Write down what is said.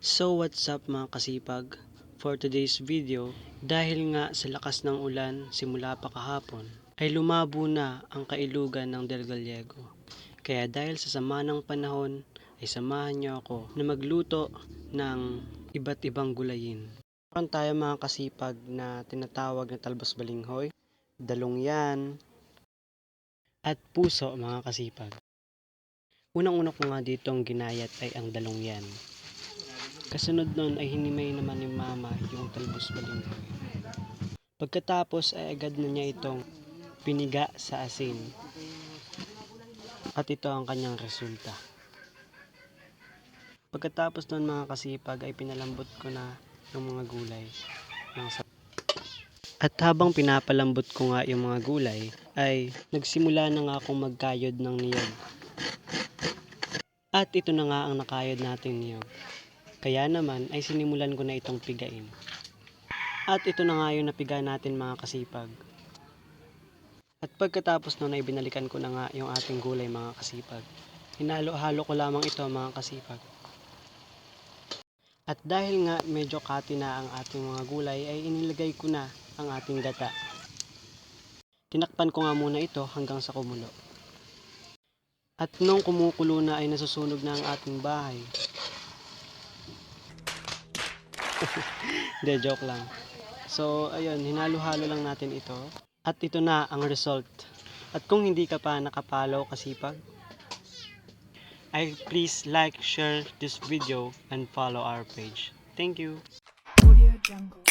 So what's up mga kasipag? For today's video, dahil nga sa lakas ng ulan simula pa kahapon, ay lumabo na ang kailugan ng Del Gallego. Kaya dahil sa sama ng panahon, ay samahan niyo ako na magluto ng iba't ibang gulayin. Meron tayo mga kasipag na tinatawag na talbos balinghoy, dalungyan, at puso mga kasipag. Unang-una ko nga dito ang ginayat ay ang dalungyan. Kasunod nun ay hinimay naman ni mama yung talbos balinghoy. Pagkatapos ay agad na niya itong piniga sa asin. At ito ang kanyang resulta. Pagkatapos nun mga kasipag ay pinalambot ko na yung mga gulay. At habang pinapalambot ko nga yung mga gulay, ay nagsimula na nga akong magkayod ng niyog. At ito na nga ang nakayod nating niyog. Kaya naman ay sinimulan ko na itong pigain. At ito na nga yung napiga natin mga kasipag. At pagkatapos nun ay binalikan ko na nga yung ating gulay mga kasipag. Hinalo-halo ko lamang ito mga kasipag. At dahil nga medyo kati na ang ating mga gulay ay inilagay ko na ang ating gata. Tinakpan ko nga muna ito hanggang sa kumulo. At nung kumukulo na ay nasusunog na ang ating bahay. Hindi, joke lang. So, ayun, hinalo-halo lang natin ito. At ito na ang result. At kung hindi ka pa nakapalaw kasipag, ay please like, share this video, and follow our page. Thank you! Audio Jungle.